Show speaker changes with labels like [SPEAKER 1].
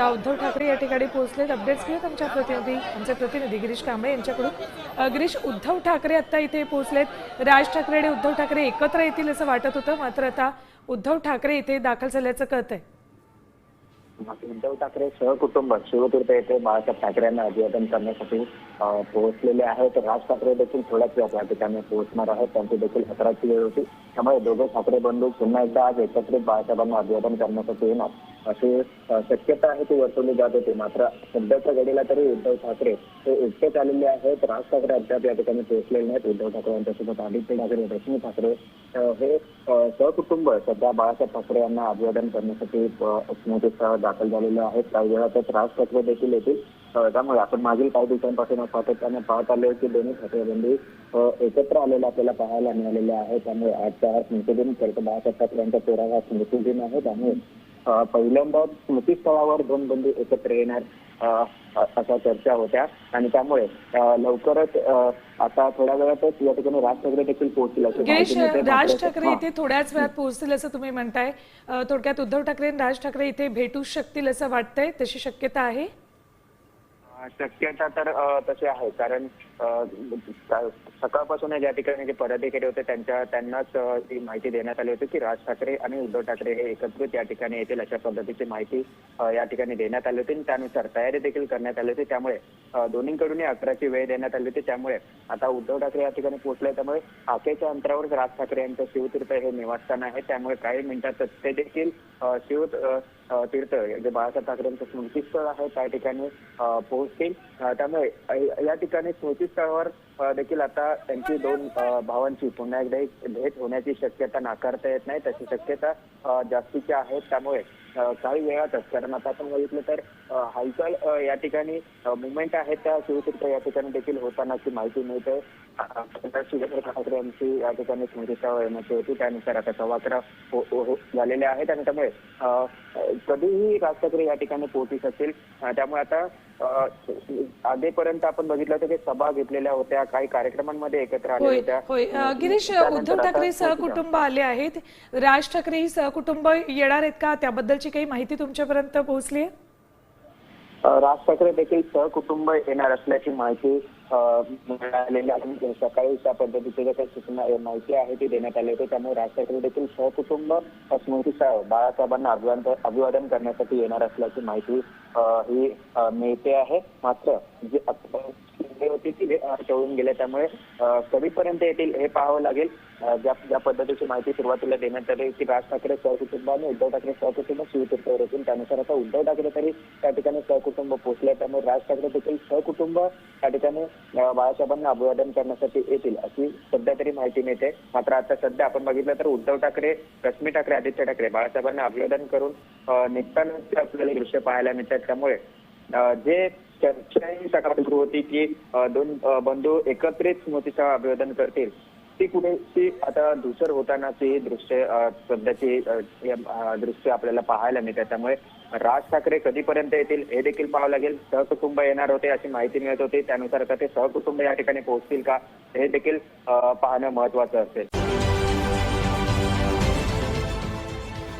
[SPEAKER 1] आता उद्धव ठाकरे या ठिकाणी पोहोचलेत. अपडेट्स घेऊयात आमच्या प्रतिनिधी आमचे प्रतिनिधी गिरीश कांबळे यांच्याकडून. गिरीश उद्धव ठाकरे आता इथे पोहोचलेत. राज ठाकरे आणि उद्धव ठाकरे एकत्र येतील असं वाटत होतं. मात्र आता उद्धव ठाकरे इथे दाखल झाल्याचं कळत आहे
[SPEAKER 2] उद्धव ठाकरे सहकुटुंब शिवतीर्थ येथे बाळासाहेब ठाकरे यांना अभिवादन करण्यासाठी पोहोचलेले आहेत. राज ठाकरे देखील थोड्याच वेळात या ठिकाणी पोहोचणार आहेत. त्यांची देखील अकराची वेळ होती. त्यामुळे दोघे ठाकरे बंधू पुन्हा एकदा आज एकत्रित बाळासाहेबांना अभिवादन करण्यासाठी येणार. अशी शक्यता आहे ती वर्तवली जात होती. मात्र सध्याच्या घडीला तरी उद्धव ठाकरे हे एकटेच आलेले आहेत. राज ठाकरे अद्याप या ठिकाणी पोहोचलेले नाहीत. उद्धव ठाकरे यांच्यासोबत आदित्य ठाकरे रश्मी ठाकरे हे सहकुटुंब सध्या बाळासाहेब ठाकरे यांना अभिवादन करण्यासाठी अ, स्मृतीस्थळावर दाखल झालेले आहेत. काही वेळातच राज ठाकरे देखील येतील. त्यामुळे आपण मागील काही दिवसांपासून सातत्याने पाहत आलो की दोन्ही ठाकरेबंदी एकत्र आलेले आपल्याला पाहायला मिळालेले आहे. त्यामुळे आजचा हा स्मृतिदिन खरं बाळासाहेब ठाकरे यांचा तेरावा स्मृतिदिन आहे. त्यामुळे पहिल्यांदा स्मृतीस्थळावर दोन बंधू एकत्र येणार अशा चर्चा होत्या. आणि त्यामुळे लवकरच आता थोड्या वेळातच या ठिकाणी राज ठाकरे देखील पोहोचतील.
[SPEAKER 1] राज ठाकरे. इथे थोड्याच वेळात पोहोचतील असं तुम्ही म्हणताय. थोडक्यात उद्धव ठाकरे आणि राज ठाकरे इथे भेटू शकतील असं वाटतंय. तशी शक्यता आहे?
[SPEAKER 2] शक्यता तर तशी आहे. कारण सकाळपासून ज्या ठिकाणी जे पदाधिकारी होते त्यांच्या त्यांनाच ही माहिती देण्यात आली होती की राज ठाकरे आणि उद्धव ठाकरे हे एकत्रित या ठिकाणी येतील अशा पद्धतीची माहिती या ठिकाणी देण्यात आली होती. आणि त्यानुसार तयारी देखील करण्यात आली होती. त्यामुळे दोन्हीकडूनही अकराची वेळ देण्यात आली होती. त्यामुळे आता उद्धव ठाकरे या ठिकाणी पोहोचले. त्यामुळे आखेच्या अंतरावर राज ठाकरे यांचं शिवतीर्थ हे निवासस्थान आहे. त्यामुळे काही मिनिटातच ते देखील शिव तीर्थ जे बाळासाहेब ठाकरेंचं स्मृतीस्थळ आहे त्या ठिकाणी पोहोचतील. त्यामुळे या ठिकाणी स्मृती अ, देखील आता त्यांची दोन भावांची पुन्हा एकदा एक भेट होण्याची शक्यता नाकारता येत नाही. त्याची शक्यता जास्तीच्या जास्तीची आहे. त्यामुळे काही वेळातच कारण आता आपण बघितलं तर हालचाल या ठिकाणी मुवमेंट आहे त्या शिवतीर्थ या ठिकाणी देखील होतानाची माहिती मिळते. अ, ठाकरे यांची या ठिकाणी स्मृतीचा येण्याची होती. त्यानुसार आता सव्वा हो, हो, हो, झालेले आहेत. आणि त्यामुळे कधीही राज ठाकरे या ठिकाणी पोहोचू शकतील. त्यामुळे आता आधीपर्यंत आपण बघितलं होतं की सभा घेतलेल्या होत्या. काही कार्यक्रमांमध्ये एकत्र
[SPEAKER 1] होय
[SPEAKER 2] होत्या.
[SPEAKER 1] होय. अ, गिरीश उद्धव ठाकरे सहकुटुंब आले आहेत. राज ठाकरे ही सहकुटुंब येणार आहेत का? त्याबद्दलची काही माहिती तुमच्यापर्यंत पोहोचली आहे?
[SPEAKER 2] अ, राज ठाकरे देखील सहकुटुंब येणार असल्याची माहिती अ, मिळालेली आहे. सकाळी त्या पद्धतीची ज्या काही सूचना अ, माहिती आहे ती देण्यात आली होती. त्यामुळे राज ठाकरे देखील सहकुटुंब अ, स्मृतीस्थळ बाळासाहेबांना अभिवादन अभिवादन करण्यासाठी येणार असल्याची माहिती अ, ही अ, मिळते आहे. मात्र जी शिंदे ती टळून गेले त्यामुळे कधीपर्यंत येतील हे पाहावं लागेल. ज्या ज्या पद्धतीची माहिती सुरुवातीला देण्यात आली की राज ठाकरे सहकुटुंब आणि उद्धव ठाकरे सहकुटुंब शिवतीर्थावर येतील त्यानुसार आता उद्धव ठाकरे तरी त्या ठिकाणी सहकुटुंब पोहोचले. त्यामुळे राज ठाकरे देखील सहकुटुंब त्या ठिकाणी बाळासाहेबांना अभिवादन करण्यासाठी येतील अशी सध्या तरी माहिती मिळते. मात्र आता सध्या आपण बघितलं तर उद्धव ठाकरे रश्मी ठाकरे आदित्य ठाकरे बाळासाहेबांना अभिवादन करून अ, निघताना आपल्याला दृश्य पाहायला मिळतात. त्यामुळे जे चर्चाही सकाळी सुरू होती की दोन बंधू एकत्रित स्मृतीचं अभिवादन करतील. ती कुठे ती आता धुसर होतानाची दृश्य सध्याची दृश्य आपल्याला पाहायला मिळते. त्यामुळे राज ठाकरे कधीपर्यंत येतील हे देखील पाहावं लागेल. सहकुटुंब येणार होते अशी माहिती मिळत होती. त्यानुसार आता ते सहकुटुंब या ठिकाणी पोहोचतील का हे देखील पाहणं महत्वाचं असेल.